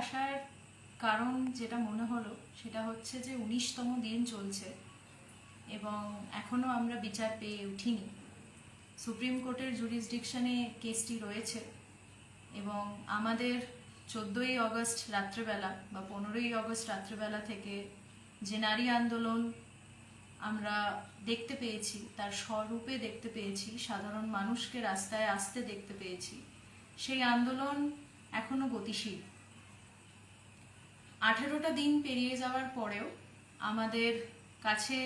আসার কারণ যেটা মনে হলো, সেটা হচ্ছে যে উনিশতম দিন চলছে এবং এখনও আমরা বিচার পেয়ে উঠিনি। সুপ্রিম কোর্টের জুরিসডিকশনে কেসটি রয়েছে এবং আমাদের চোদ্দোই আগস্ট রাত্রেবেলা বা পনেরোই অগস্ট রাত্রেবেলা থেকে যে নারী আন্দোলন আমরা দেখতে পেয়েছি, তার স্বরূপে দেখতে পেয়েছি, সাধারণ মানুষকে রাস্তায় আসতে দেখতে পেয়েছি, সেই আন্দোলন এখনও গতিশীল। আঠেরোটা দিন পেরিয়ে যাওয়ার পরেও আমাদের কাছে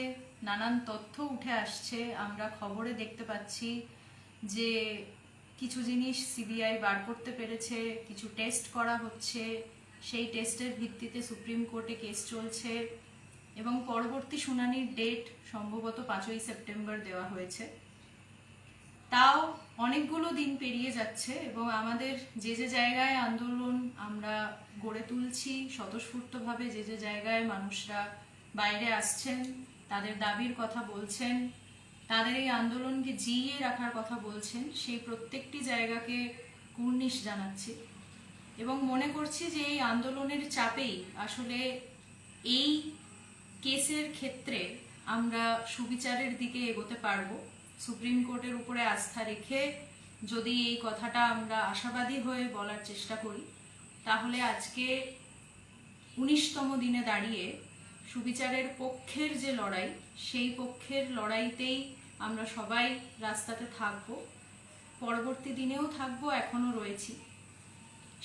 নানান তথ্য উঠে আসছে। আমরা খবরে দেখতে পাচ্ছি যে কিছু জিনিস সিবিআই বার করতে পেরেছে, কিছু টেস্ট করা হচ্ছে, সেই টেস্টের ভিত্তিতে সুপ্রিম কোর্টে কেস চলছে এবং পরবর্তী শুনানির ডেট সম্ভবত পাঁচই সেপ্টেম্বর দেওয়া হয়েছে। তাও অনেকগুলো দিন পেরিয়ে যাচ্ছে এবং আমাদের যে যে জায়গায় আন্দোলন আমরা গড়ে তুলছি, স্বতঃস্ফূর্তভাবে যে যে জায়গায় মানুষরা বাইরে আসছেন, তাদের দাবির কথা বলছেন, তাদের এই আন্দোলনকে জিইয়ে রাখার কথা বলছেন, সেই প্রত্যেকটি জায়গাকে কুর্নিশ জানাচ্ছি এবং মনে করছি যে এই আন্দোলনের চাপেই আসলে এই কেসের ক্ষেত্রে আমরা সুবিচারের দিকে এগোতে পারব। সুপ্রিম কোর্টের উপরে আস্থা রেখে যদি এই কথাটা আমরা আশাবাদী হয়ে বলার চেষ্টা করি, তাহলে আজকে উনিশতম দিনে দাঁড়িয়ে সুবিচারের পক্ষের যে লড়াই, সেই পক্ষের লড়াইতেই আমরা সবাই রাস্তাতে থাকব, পরবর্তী দিনেও থাকব, এখনও রয়েছি।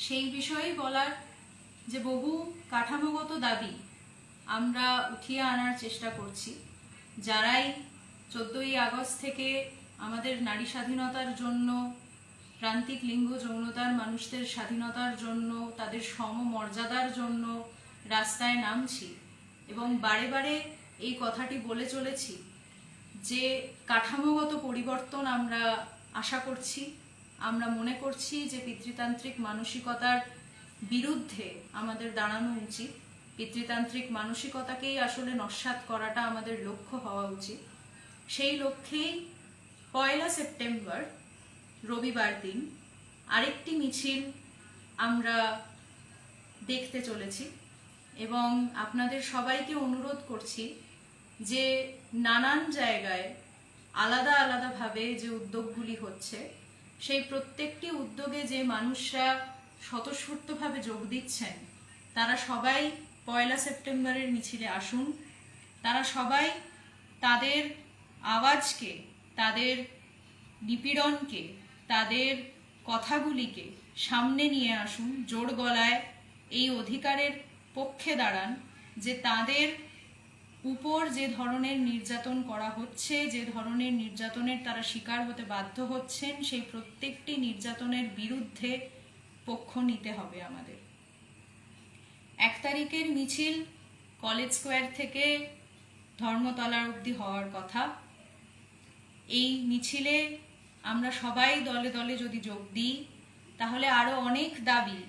সেই বিষয়েই বলার যে বহু কাঠামোগত দাবি আমরা উঠিয়ে আনার চেষ্টা করছি, যারাই চোদ্দই আগস্ট থেকে আমাদের নারী স্বাধীনতার জন্য, প্রান্তিক লিঙ্গ যৌনতার মানুষদের স্বাধীনতার জন্য, তাদের সমমর্যাদার জন্য রাস্তায় নামছি এবং বারে বারে এই কথাটি বলে চলেছি যে কাঠামোগত পরিবর্তন আমরা আশা করছি, আমরা মনে করছি যে পিতৃতান্ত্রিক মানসিকতার বিরুদ্ধে আমাদের দাঁড়ানো উচিত। পিতৃতান্ত্রিক মানসিকতাকেই আসলে নস্বাত করাটা আমাদের লক্ষ্য হওয়া উচিত। সেই লক্ষ্যেই পয়লা সেপ্টেম্বর, রবিবার দিন আরেকটি মিছিল আমরা দেখতে চলেছি এবং আপনাদের সবাইকে অনুরোধ করছি যে নানান জায়গায় আলাদা আলাদাভাবে যে উদ্যোগগুলি হচ্ছে, সেই প্রত্যেকটি উদ্যোগে যে মানুষরা স্বতঃস্ফূর্তভাবে যোগ দিচ্ছেন, তারা সবাই পয়লা সেপ্টেম্বরের মিছিলে আসুন, তারা সবাই তাদের আওয়াজকে, তাদের নিপীড়নকে, তাদের কথাগুলিকে সামনে নিয়ে আসুন জোর গলায় এই অধিকারের পক্ষে দাঁড়ান যে তাদের উপর যে ধরনের নির্যাতন করা হচ্ছে, যে ধরনের নির্যাতনের তারা শিকার হতে বাধ্য হচ্ছেন, সেই প্রত্যেকটি নির্যাতনের বিরুদ্ধে পক্ষ নিতে হবে আমাদের। এক তারিখের মিছিল কলেজ স্কোয়ার থেকে ধর্মতলা অবধি হওয়ার কথা। এই মিছিলে আমরা সবাই দলে দলে যদি যোগ দিই, তাহলে আরও অনেক দাবি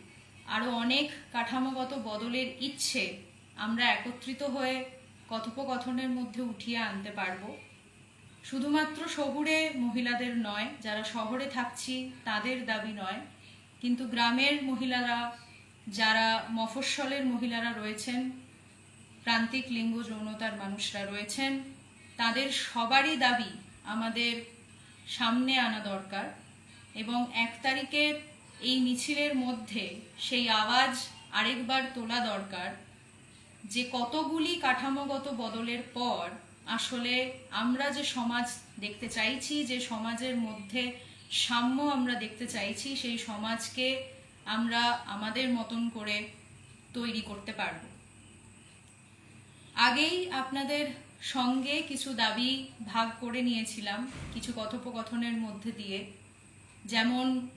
আরও অনেক কাঠামোগত বদলের ইচ্ছে আমরা একত্রিত হয়ে কথোপকথনের মধ্যে উঠিয়ে আনতে পারব। শুধুমাত্র শহুরে মহিলাদের নয়, যারা শহরে থাকছি তাদের দাবি নয়, কিন্তু গ্রামের মহিলারা, যারা মফস্বলের মহিলারা রয়েছেন, প্রান্তিক লিঙ্গ যৌনতার মানুষরা রয়েছেন, তাদের সবারই দাবি আমাদের সামনে আনা দরকার এবং এক তারিখের এই মিছিলের মধ্যে সেই আওয়াজ আরেকবার তোলা দরকার যে কতগুলি কাঠামোগত বদলের পর আসলে আমরা যে সমাজ দেখতে চাইছি, যে সমাজের মধ্যে সাম্য আমরা দেখতে চাইছি, সেই সমাজকে আমরা আমাদের মতন করে তৈরি করতে পারব। আগেই আপনাদের সঙ্গে কিছু দাবি ভাগ করে নিয়েছিলাম কিছু কথোপকথনের মধ্যে দিয়ে। যেমন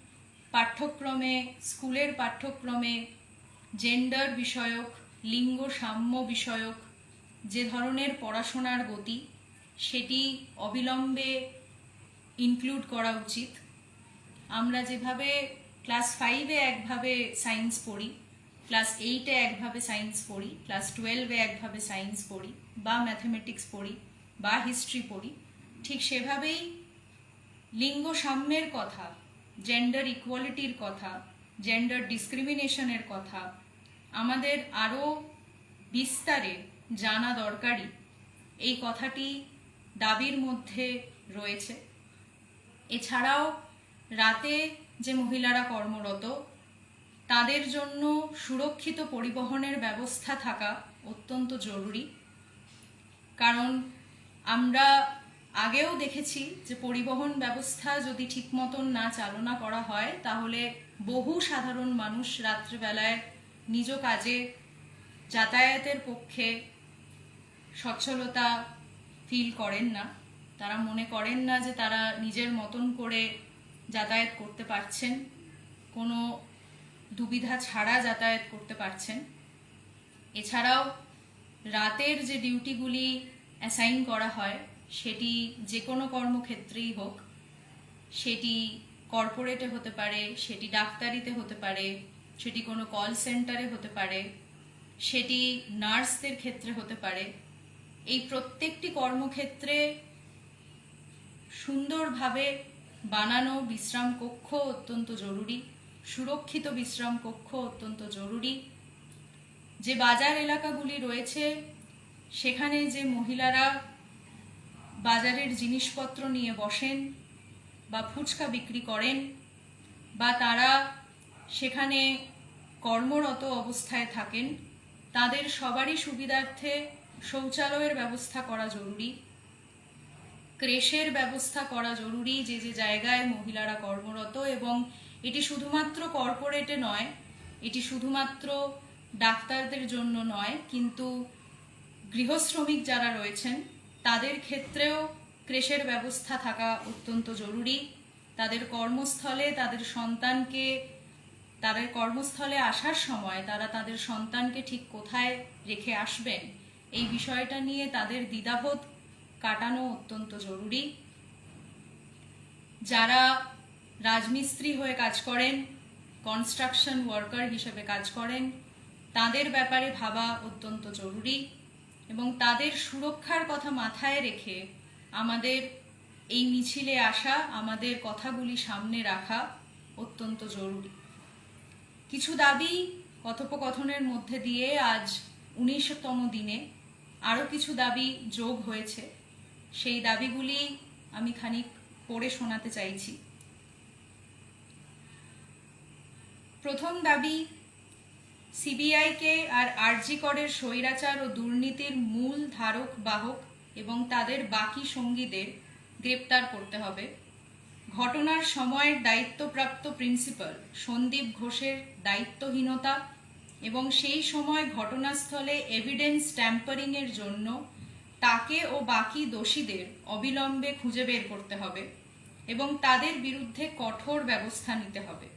পাঠ্যক্রমে, স্কুলের পাঠ্যক্রমে জেন্ডার বিষয়ক, লিঙ্গ সাম্য বিষয়ক যে ধরনের পড়াশোনার গতি, সেটি অবিলম্বে ইনক্লুড করা উচিত। আমরা যেভাবে ক্লাস ফাইভে একভাবে সায়েন্স পড়ি ক্লাস এইটে একভাবে সায়েন্স পড়ি ক্লাস টুয়েলভে একভাবে সায়েন্স পড়ি, বা ম্যাথমেটিক্স পড়ি, বা হিস্ট্রি পড়ি, ঠিক সেভাবেই লিঙ্গ সাম্যের কথা জেন্ডার ইকুয়ালিটির কথা জেন্ডার ডিসক্রিমিনেশনের কথা, আমাদের আরও বিস্তারে জানা দরকারি এই কথাটি দাবির মধ্যে রয়েছে। এছাড়াও রাতে যে মহিলারা কর্মরত তাদের জন্য সুরক্ষিত পরিবহনের ব্যবস্থা থাকা অত্যন্ত জরুরি। কারণ আমরা আগেও দেখেছি যে পরিবহন ব্যবস্থা যদি ঠিক মতন না চালনা করা হয়, তাহলে বহু সাধারণ মানুষ রাত্রিবেলায় নিজ কাজে যাতায়াতের পক্ষে সচ্ছলতা ফিল করেন না। তারা মনে করেন না যে তারা নিজের মতন করে যাতায়াত করতে পারছেন। কোনো দুবিধা ছাড়া যাতায়াত করতে পারছেন। এছাড়াও রাতের যে ডিউটিগুলি অ্যাসাইন করা হয়, সেটি যে কোনো কর্মক্ষেত্রেই হোক, সেটি কর্পোরেটে হতে পারে, সেটি ডাক্তারিতে হতে পারে, সেটি কোনো কল সেন্টারে হতে পারে, সেটি নার্সদের ক্ষেত্রে হতে পারে। এই প্রত্যেকটি কর্মক্ষেত্রে সুন্দরভাবে বানানো বিশ্রাম কক্ষ অত্যন্ত জরুরি। সুরক্ষিত বিশ্রাম কক্ষ অত্যন্ত জরুরি। যে বাজার এলাকাগুলি রয়েছে, সেখানে যে মহিলারা বাজারের জিনিসপত্র নিয়ে বসেন বা ফুচকা বিক্রি করেন বা তারা সেখানে কর্মরত অবস্থায় থাকেন, তাদের সবারই সুবিধার্থে শৌচালয়ের ব্যবস্থা করা জরুরি। ক্রেশের ব্যবস্থা করা জরুরি যে যে জায়গায় মহিলারা কর্মরত এবং এটি শুধুমাত্র কর্পোরেটে নয়, এটি শুধুমাত্র ডাক্তারদের জন্য নয়, কিন্তু গৃহশ্রমিক যারা রয়েছেন, তাদের ক্ষেত্রেও ক্রেশের ব্যবস্থা থাকা অত্যন্ত জরুরি। তাদের কর্মস্থলে তাদের সন্তানকে, তাদের কর্মস্থলে আসার সময় তারা তাদের সন্তানকে ঠিক কোথায় রেখে আসবেন, এই বিষয়টা নিয়ে তাদের দ্বিধাবোধ কাটানো অত্যন্ত জরুরি। যারা রাজমিস্ত্রি হয়ে কাজ করেন কনস্ট্রাকশন ওয়ার্কার হিসেবে কাজ করেন, তাদের ব্যাপারে ভাবা অত্যন্ত জরুরি এবং তাদের সুরক্ষার কথা মাথায় রেখে আমাদের এই মিছিলে আসা, আমাদের কথাগুলি সামনে রাখা অত্যন্ত জরুরি। কিছু দাবি কথোপকথনের মধ্যে দিয়ে আজ উনিশতম দিনে আরও কিছু দাবি যোগ হয়েছে। সেই দাবিগুলি আমি খানিক পড়ে শোনাতে চাইছি। প্রথম দাবি, সিবিআইকে আর আরজি করের স্বৈরাচার ও দুর্নীতির মূল ধারক বাহক এবং তাদের বাকি সঙ্গীদের গ্রেপ্তার করতে হবে। ঘটনার সময়ের দায়িত্বপ্রাপ্ত প্রিন্সিপাল সন্দীপ ঘোষের দায়িত্বহীনতা এবং সেই সময় ঘটনাস্থলে এভিডেন্স ট্যাম্পারিং এর জন্য তাকে ও বাকি দোষীদের অবিলম্বে খুঁজে বের করতে হবে এবং তাদের বিরুদ্ধে কঠোর ব্যবস্থা নিতে হবে।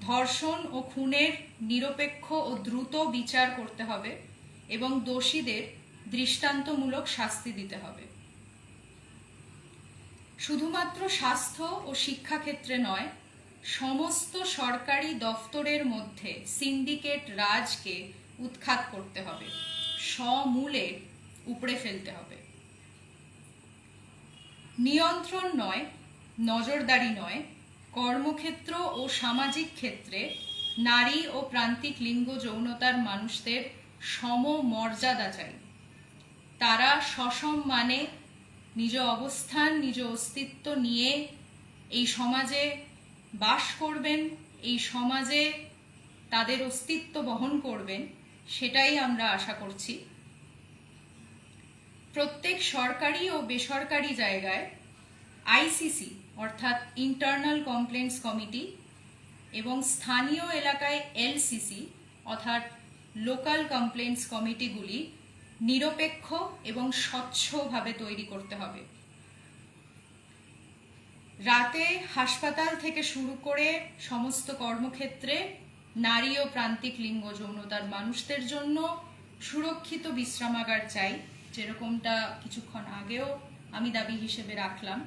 ধর্ষণ ও খুনের নিরপেক্ষ ও দ্রুত বিচার করতে হবে এবং দোষীদের দৃষ্টান্তমূলক শাস্তি দিতে হবে। শুধুমাত্র স্বাস্থ্য ও শিক্ষাক্ষেত্রে নয়, সমস্ত সরকারি দফতরের মধ্যে সিন্ডিকেট রাজকে উৎখাত করতে হবে, সমূলে উপড়ে ফেলতে হবে। নিয়ন্ত্রণ নয়, নজরদারি নয় কর্মক্ষেত্র ও সামাজিক ক্ষেত্রে নারী ও প্রান্তিক লিঙ্গ যৌনতার মানুষদের সম মর্যাদা চাই। তারা সসম্মানে নিজ অবস্থান, নিজ অস্তিত্ব নিয়ে এই সমাজে বাস করবেন, এই সমাজে তাদের অস্তিত্ব বহন করবেন, সেটাই আমরা আশা করছি। প্রত্যেক সরকারি ও বেসরকারি জায়গায় আইসিসি অর্থাৎ ইন্টারনাল কমপ্লেন্টস কমিটি এবং স্থানীয় এলাকায় এলসিসি অর্থাৎ লোকাল কমপ্লেন্টস কমিটিগুলি নিরপেক্ষ এবং স্বচ্ছভাবে তৈরি করতে হবে। রাতে হাসপাতাল থেকে শুরু করে সমস্ত কর্মক্ষেত্রে নারী ও প্রান্তিক লিঙ্গ যৌনতার মানুষদের জন্য সুরক্ষিত বিশ্রামাগার চাই, যেরকমটা কিছুক্ষণ আগেও আমি দাবি হিসেবে রাখলাম।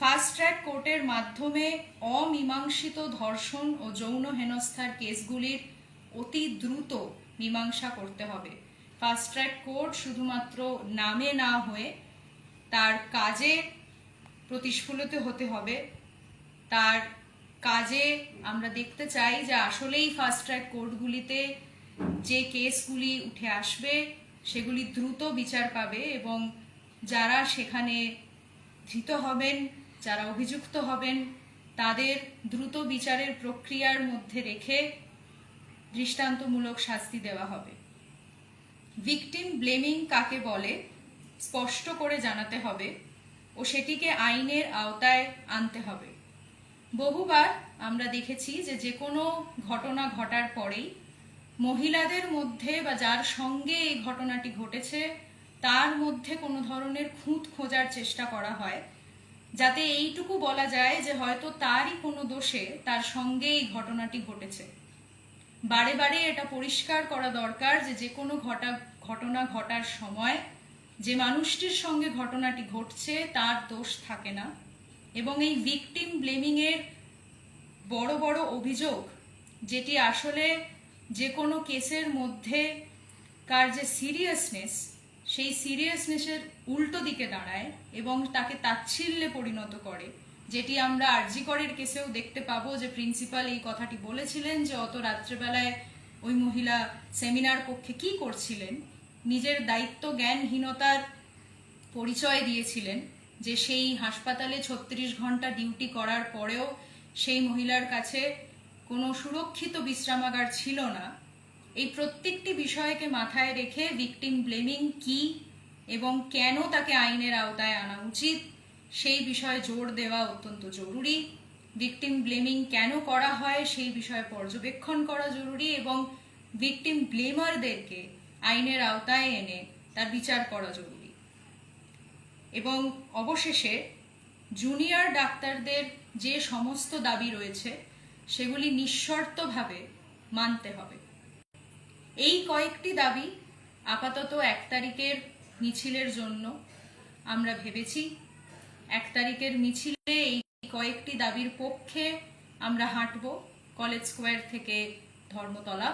ফাস্ট ট্র্যাক কোর্টের মাধ্যমে অমীমাংসিত ধর্ষণ ও যৌন হেনস্থার কেসগুলির অতি দ্রুত মীমাংসা করতে হবে। ফাস্ট ট্র্যাক কোর্ট শুধুমাত্র নামে না হয়ে তার কাজে প্রতিস্ফুলিত হতে হবে। তার কাজে আমরা দেখতে চাই যে আসলেই ফাস্ট ট্র্যাক কোর্টগুলিতে যে কেসগুলি উঠে আসবে, সেগুলি দ্রুত বিচার পাবে এবং যারা সেখানে ধৃত হবেন যারা অভিযুক্ত হবেন, তাদের দ্রুত বিচারের প্রক্রিয়ার মধ্যে রেখে দৃষ্টান্তমূলক শাস্তি দেওয়া হবে। ভিকটিম ব্লেমিং কাকে বলে, স্পষ্ট করে জানাতে হবে ও সেটিকে আইনের আওতায় আনতে হবে। বহুবার আমরা দেখেছি যে যে কোনো ঘটনা ঘটার পরেই মহিলাদের মধ্যে বা যার সঙ্গে এই ঘটনাটি ঘটেছে, তার মধ্যে কোনো ধরনের খুঁত খোঁজার চেষ্টা করা হয় যাতে এইটুকু বলা যায় যে হয়তো তারই কোনো দোষে তার সঙ্গে এই ঘটনাটি ঘটেছে। বারে বারে এটা পরিষ্কার করা দরকার যে যে কোনো ঘটা, ঘটনা ঘটার সময় যে মানুষটির সঙ্গে ঘটনাটি ঘটছে তার দোষ থাকে না। এবং এই ভিকটিম ব্লেমিংয়ের বড় বড় অভিযোগ যেটি আসলে যে কোনো কেসের মধ্যে কার যে সিরিয়াসনেস সেই সিরিয়াসনেসের উল্টো দিকে দাঁড়ায় এবং তাকে তাচ্ছিল্যে পরিণত করে, যেটি আমরা আরজিকরের কেসেও দেখতে পাবো যে প্রিন্সিপাল এই কথাটি বলেছিলেন যে অত রাত্রেবেলায় ওই মহিলা সেমিনার কক্ষে কি করছিলেন, নিজের দায়িত্ব জ্ঞানহীনতার পরিচয় দিয়েছিলেন যে সেই হাসপাতালে ছত্রিশ ঘণ্টা ডিউটি করার পরেও সেই মহিলার কাছে কোনো সুরক্ষিত বিশ্রামাগার ছিল না। এই প্রত্যেকটি বিষয়কে মাথায় রেখে ভিকটিম ব্লেমিং কি এবং কেন তাকে আইনের আওতায় আনা উচিত? সেই বিষয়ে জোর দেওয়া অত্যন্ত জরুরি। ভিকটিম ব্লেমিং কেন করা হয় সেই বিষয়ে পর্যবেক্ষণ করা জরুরি এবং ভিকটিম ব্লেমারদেরকে আইনের আওতায় এনে তার বিচার করা জরুরি। এবং অবশেষে জুনিয়র ডাক্তারদের যে সমস্ত দাবি রয়েছে, সেগুলি নিঃশর্তভাবে মানতে হবে। এই কয়েকটি দাবি আপাতত এক তারিখের মিছিলের জন্য আমরা ভেবেছি। এক তারিখের মিছিলে এই কয়েকটি দাবির পক্ষে আমরা হাঁটব কলেজ স্কোয়ার থেকে ধর্মতলা।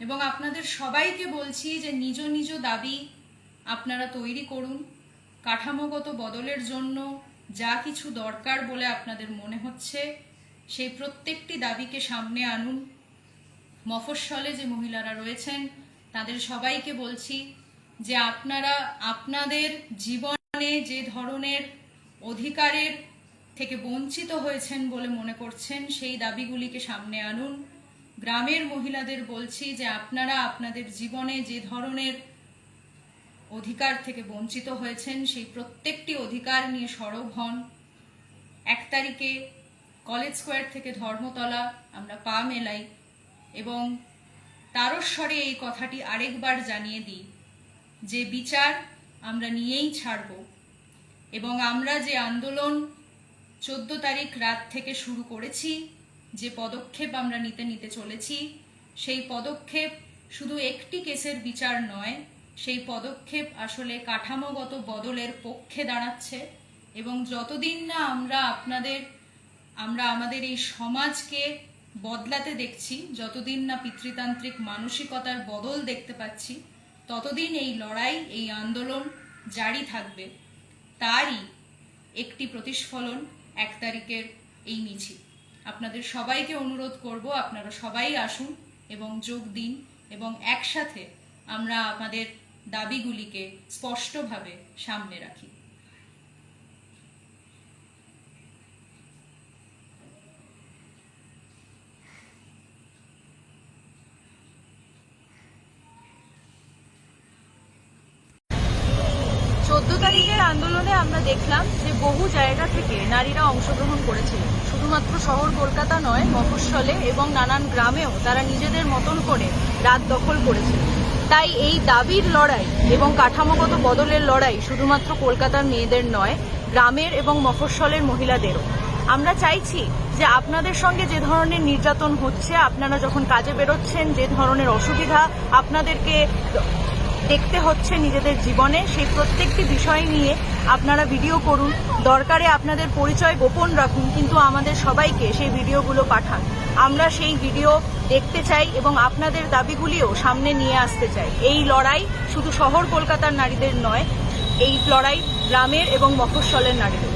এবং আপনাদের সবাইকে বলছি যে নিজ নিজ দাবি আপনারা তৈরি করুন। কাঠামোগত বদলের জন্য যা কিছু দরকার বলে আপনাদের মনে হচ্ছে, সেই প্রত্যেকটি দাবিকে সামনে আনুন। মফস্বলে যে মহিলারা রয়েছেন, তাদের সবাইকে বলছি যে আপনারা, আপনাদের জীবনে যে ধরনের অধিকারের থেকে বঞ্চিত হয়েছেন বলে মনে করছেন, সেই দাবিগুলিকে সামনে আনুন। গ্রামের মহিলাদের বলছি যে আপনারা আপনাদের জীবনে যে ধরনের অধিকার থেকে বঞ্চিত হয়েছেন, সেই প্রত্যেকটি অধিকার নিয়ে সরব হন। এক তারিখে কলেজ স্কোয়ার থেকে ধর্মতলা, আমরা পা মেলাই এবং তারস্বরে এই কথাটি আরেকবার জানিয়ে দিই। যে বিচার আমরা নিয়েই ছাড়ব এবং আমরা যে আন্দোলন চোদ্দ তারিখ রাত থেকে শুরু করেছি, যে পদক্ষেপ আমরা নিতে নিতে চলেছি, সেই পদক্ষেপ শুধু একটি কেসের বিচার নয়, সেই পদক্ষেপ আসলে কাঠামোগত বদলের পক্ষে দাঁড়াচ্ছে এবং যতদিন না আমরা আপনাদের, আমরা আমাদের এই সমাজকে বদলাতে দেখছি, যতদিন না পিতৃতান্ত্রিক মানসিকতার বদল দেখতে পাচ্ছি ততদিন এই লড়াই, এই আন্দোলন জারি থাকবে। তারই একটি প্রতিস্ফলন এক তারিখের এই মিছিল। আপনাদের সবাইকে অনুরোধ করব, আপনারা সবাই আসুন এবং যোগ দিন এবং একসাথে আমরা আমাদের দাবিগুলিকে স্পষ্টভাবে সামনে রাখি চোদ্দ তারিখের আন্দোলনে আমরা দেখলাম যে বহু জায়গা থেকে নারীরা অংশগ্রহণ করেছিলেন শুধুমাত্র শহর কলকাতা নয়, মফস্বলে এবং নানান গ্রামেও তারা নিজেদের মতন করে রাত দখল করেছিলেন তাই এই দাবির লড়াই এবং কাঠামোগত বদলের লড়াই শুধুমাত্র কলকাতার মেয়েদের নয়, গ্রামের এবং মফস্বলের মহিলাদেরও। আমরা চাইছি যে আপনাদের সঙ্গে যে ধরনের নির্যাতন হচ্ছে, আপনারা যখন কাজে বেরোচ্ছেন, যে ধরনের অসুবিধা আপনাদেরকে দেখতে হচ্ছে নিজেদের জীবনে। সেই প্রত্যেকটি বিষয় নিয়ে আপনারা ভিডিও করুন। দরকারে আপনাদের পরিচয় গোপন রাখুন, কিন্তু আমাদের সবাইকে সেই ভিডিওগুলো পাঠান। আমরা সেই ভিডিও দেখতে চাই এবং আপনাদের দাবিগুলিও সামনে নিয়ে আসতে চাই। এই লড়াই শুধু শহর কলকাতার নারীদের নয়, এই লড়াই গ্রামের এবং মফস্বলের নারীদের।